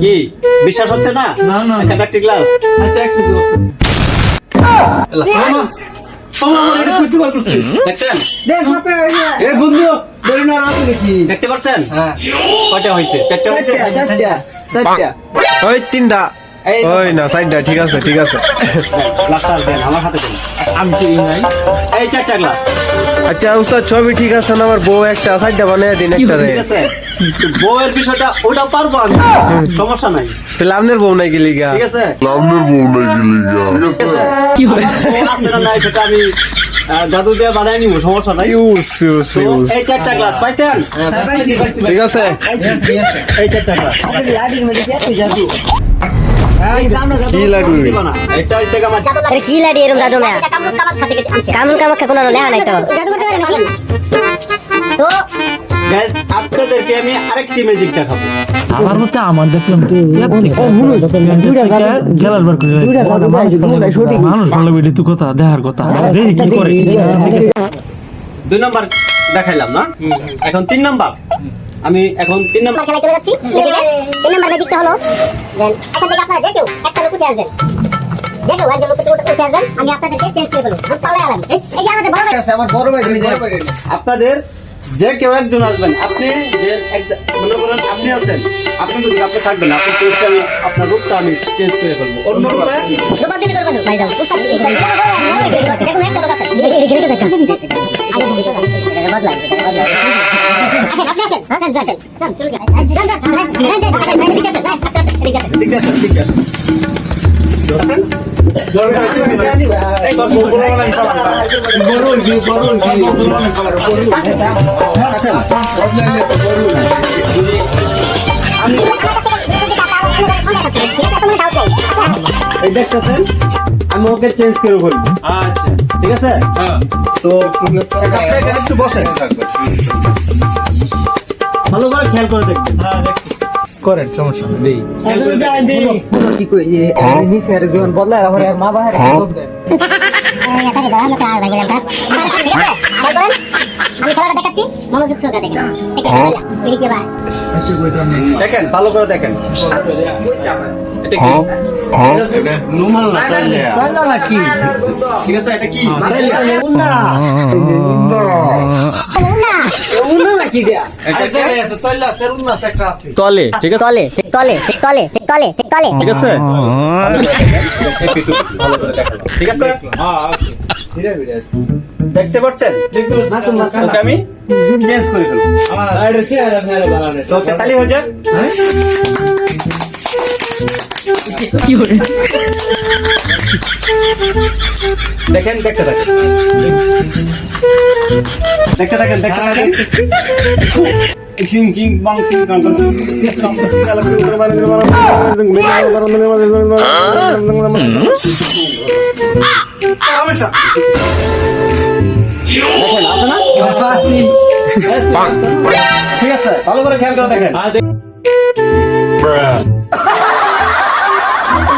কি? বিশ্বাস হচ্ছে না? না, না। একটা একটা গ্লাস আচ্ছা একটু নাকি দেখতে পারছেন? হ্যাঁ। কয়টা হয়েছে? চারটা হয়েছে? চারটা চারটা। ওই তিনটা। ওই না সাইডটা ঠিক আছে ঠিক আছে। গ্লাসটা দেন আমার হাতে দেন। আমি তো ই নাই। এই চারটা গ্লাস আচ্ছা উস্তাদ ছবি ঠিক আছে না? আমার বউ একটা সাইডটা বানিয়ে দিন একটা রে ঠিক আছে। বউয়ের বিষয়টা ওটা পারব আমি। সমস্যা নাই। তাহলে আপনার বউ নাই গেলি গা ঠিক আছে? সামনের বউ নাকি লিগা? ঠিক আছে। আমার বউ আছে না নাই সেটা আমি জাদু দিয়ে বানাই নিব সমস্যা নাই। এই চারটা গ্লাস পাইছেন? পাইছি ঠিক আছে। এই চারটা গ্লাস কি লাগবে এটা হইছে আমার আরে কি লাডি এরম জাদু মেয়া কামুন কামাক্ষা কোনো লেহা নাই তো তো গাইস আপনাদেরকে আমি আরেকটি ম্যাজিক দেখাবো আমার মতে আমার দেখলাম তো গেলার বার করে মানুষ ভালো বেটি তুই কথা দেখার কথা দেখি কি করে দুই নাম্বার দেখাইলাম না এখন তিন নাম্বার আমি এখন তিন নম্বর খেলায় চলে যাচ্ছি। তিন নম্বর ম্যাজিকটা হলো দেন এখান থেকে আপনারা যে কেউ একটা লোক উঠে আসবেন। যে কেউ একজন লোক উঠে উঠে আসবেন আমি আপনাদেরকে চেঞ্জ করে ফেলব। আলাম। এই যে আমাদের বড় ভাই আমার বড় ভাই বড় ভাই আপনাদের যে কেউ একজন আসবেন আপনি যে একজন মনে করেন আপনি আছেন আপনি যদি আপনি থাকবেন আপনি চেঞ্জটা আমি আপনার রূপটা আমি চেঞ্জ করে ফেলব। অন্য রূপে? আগে বদলাই বদলাই আসেন এই দেখতেছেন আমি ওকে চেঞ্জ করে বলব আচ্ছা ঠিক আছে হ্যাঁ তো একটু বসেন ভালো করে খেয়াল করে দেখবেন হ্যাঁ করেন সমস্যা নেই কি কই নিচে আর জীবন বদলায় আমার মা বাহির জব দেয় আমি খেলাটা দেখাচ্ছি মনোযোগ সহকারে দেখেন দেখেন ভালো করে দেখেন এটা কি তৈলা। ঠিক আছে? তলে। ঠিক তলে। ঠিক তলে। ঠিক তলে ঠিক তলে। ঠিক আছে। ভালো করে দেখালাম। ঠিক আছে। দেখতে পাচ্ছেন? ওকে আমি চেঞ্জ করে ফেলব। ওকে, তালি হয়ে দেখেন, দেখতে থাকেন। দেখতে থাকেন দেখতে থাকেন। সিং কিং বাং সিং কাং কাং সিং সিং কাং কাং সিং কালা কুং কুং বাং কুং বাং হামেশা দেখেন আছে না ঠিক আছে ভালো করে খেয়াল করে দেখেন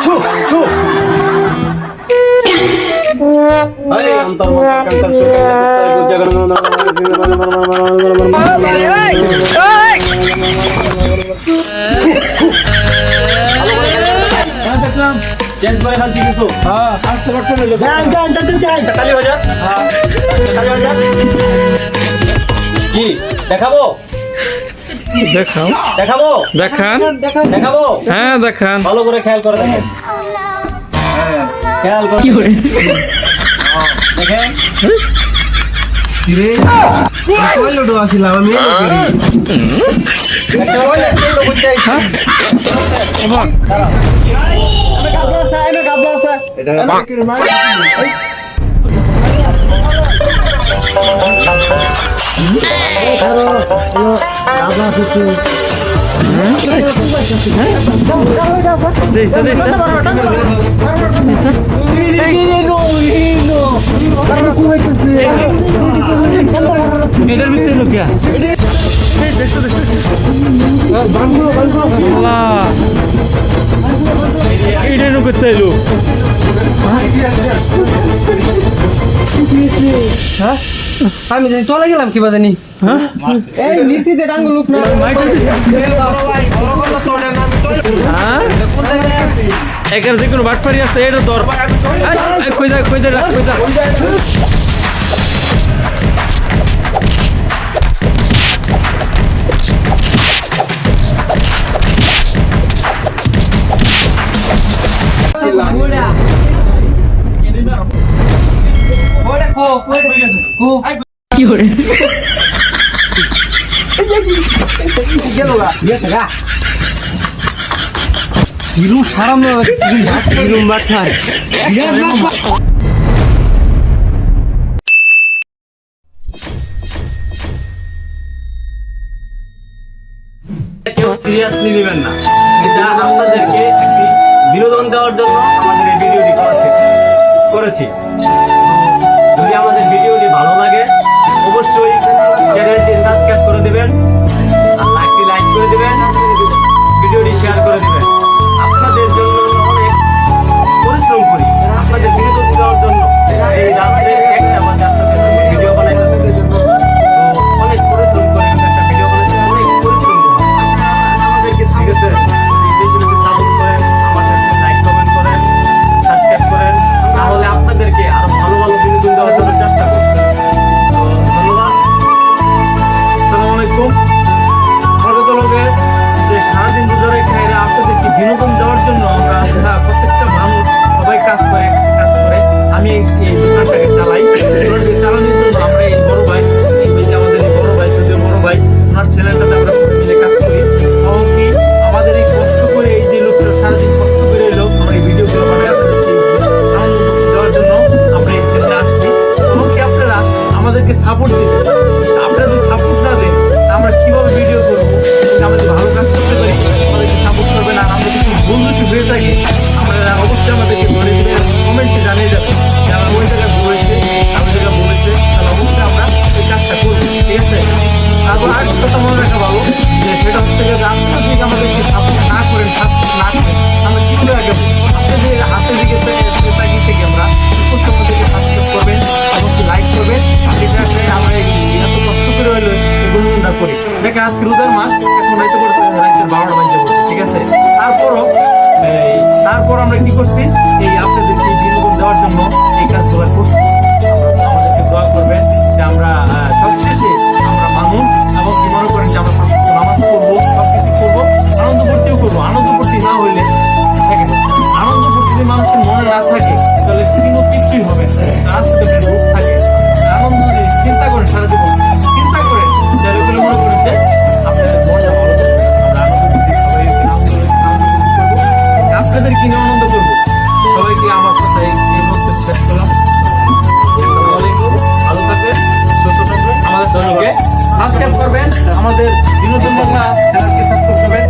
ছু ছু এই করে ফেলছি কিন্তু হ্যাঁ আসতে পারতো না তালি হয়ে। তালি হয়ে কি দেখাবো? দেখাও। দেখাবো? দেখান। দেখাবো? হ্যাঁ দেখান। ভালো করে খেয়াল করে দেখেন। খেয়াল করে দেখেন। আসিলাম আমি হইলে একটা লোক উঠে আইছে। গাবলা আছে এটার ভিতরে লোকিয়া দেখছ দেখছ দেখছ আল্লাহ এরকম no এলো আমি জানি তলে গেলাম কি বাজানি হ্যাঁ? এই নিচে ডাঙ্গু লোক হ্যাঁ? যে কোনো বাটপারি আছে এটা দর কই যা কই 이놈 사람은 이놈 নেবেন না। এটা আপনাদেরকে বিনোদন দেওয়ার জন্য আমাদের এই ভিডিওটি করেছি যদি আমাদের ভিডিওটি ভালো লাগে তারপরও তারপর আমরা কি করছি? এই আপনাদেরকে বিনোদন দেওয়ার জন্য এই কাজগুলো করছি। আমাদেরকে দোয়া করবেন যে আমরা আপনাদের কিনে আনন্দ করব? সবাইকে আমার কথা এই বক্তব্য শেষ করলাম। ভালো থাকবেন সুস্থ থাকবেন। আমাদের সঙ্গে সাবস্ক্রাইব করবেন। আমাদের বিনোদন বাংলা চ্যানেলকে সাবস্ক্রাইব করবেন।